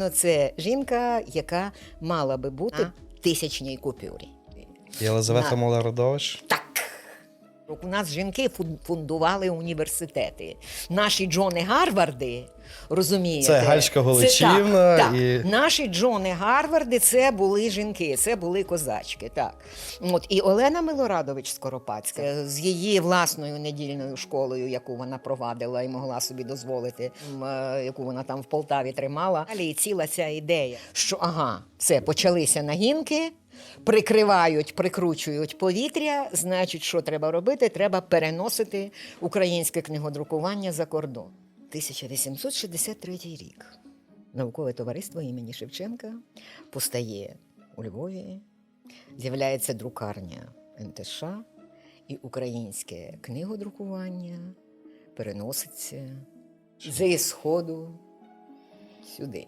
Ну, це жінка, яка мала би бути на тисячній купюрі. Єлизавета. Так. У нас жінки фундували університети. Наші Джони Гарварди, розумієте? Це Гальська Голичівна так, так. і- Наші Джони Гарварди це були жінки, це були козачки. Так. От. І Олена Милорадович Скоропадська з її власною недільною школою, яку вона провадила і могла собі дозволити, е, яку вона там в Полтаві тримала. Далі і ціла ця ідея, що ага, все, почалися нагінки. Прикривають, прикручують повітря. Значить, що треба робити? Треба переносити українське книгодрукування за кордон. 1863 рік. Наукове товариство імені Шевченка постає у Львові, з'являється друкарня НТШ, і українське книгодрукування переноситься зі сходу сюди.